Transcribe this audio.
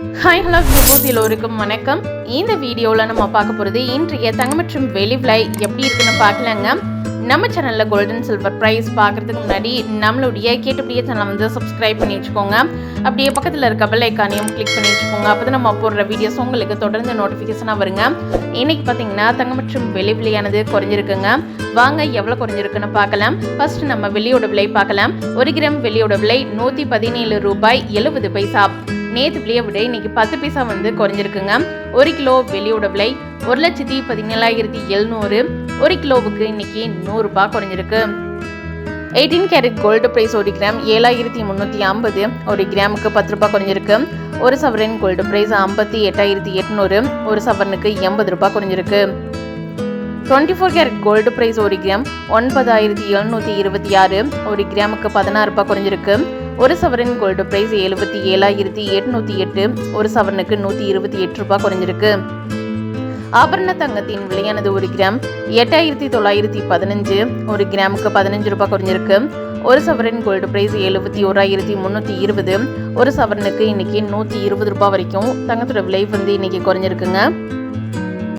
Hi hello views எல்லோருக்கும் வணக்கம். இந்த வீடியோவில் நம்ம பார்க்க போகிறது இன்றைய தங்க மற்றும் வெளி விலை எப்படி இருக்குன்னு பார்க்கலாங்க. நம்ம சேனலில் கோல்டன் சில்வர் ப்ரைஸ் பார்க்குறதுக்கு முன்னாடி நம்மளுடைய கேட்டுப்படியே சேனலை வந்து சப்ஸ்கிரைப் பண்ணி வச்சுக்கோங்க. அப்படியே பக்கத்தில் இருக்க பெல் ஐக்கானையும் கிளிக் பண்ணி வச்சுக்கோங்க. அப்போ தான் நம்ம போடுற வீடியோஸ் உங்களுக்கு தொடர்ந்து நோட்டிஃபிகேஷனாக வருங்க. இன்றைக்கி பார்த்தீங்கன்னா தங்க மற்றும் வெளி விலையானது குறைஞ்சிருக்குங்க. வாங்க எவ்வளோ குறைஞ்சிருக்குன்னு பார்க்கலாம். ஃபர்ஸ்ட் நம்ம வெளியோட விலை பார்க்கலாம். ஒரு கிராம் வெளியோட விலை நூற்றி பதினேழு ரூபாய் எழுபது பைசா. நேற்று விலையை விட இன்னைக்கு பத்து பைசா வந்து குறைஞ்சிருக்குங்க. ஒரு கிலோ வெளியோட விலை ஒரு லட்சத்தி பதினேழாயிரத்தி எழுநூறு. ஒரு கிலோவுக்கு இன்னைக்கு நூறுரூபா குறைஞ்சிருக்கு. எயிட்டீன் கேரட் கோல்டு ப்ரைஸ் ஒரு கிராம் ஏழாயிரத்தி முந்நூற்றி ஐம்பது. ஒரு கிராமுக்கு பத்து ரூபாய் குறைஞ்சிருக்கு. ஒரு சவரன் கோல்டு ப்ரைஸ் ஐம்பத்தி எட்டாயிரத்தி எட்நூறு. ஒரு சவரனுக்கு எண்பது ரூபாய் குறைஞ்சிருக்கு. Twenty four carat gold price ஒரு கிராம் ஒன்பதாயிரத்தி எழுநூற்றி இருபத்தி ஆறு. ஒரு கிராமுக்கு பதினாறு ரூபாய் குறைஞ்சிருக்கு. ஒரு சவரன் கோல்டு ப்ரைஸ் எழுபத்தி ஏழாயிரத்தி எட்நூற்றி எட்டு ஒரு சவரனுக்கு நூற்றி இருபத்தி எட்டு ரூபாய் குறைஞ்சிருக்கு. ஆபரண தங்கத்தின் விலையானது ஒரு கிராம் எட்டாயிரத்தி தொள்ளாயிரத்தி பதினஞ்சு ஒரு கிராமுக்கு பதினஞ்சு ரூபாய் குறைஞ்சிருக்கு. ஒரு சவரன் கோல்டு ப்ரைஸ் எழுபத்தி ஓராயிரத்தி முந்நூற்றி இருபது ஒரு சவரனுக்கு இன்னைக்கு நூற்றி இருபது ரூபாய் வரைக்கும் தங்கத்தோட விலை வந்து இன்னைக்கு குறைஞ்சிருக்குங்க.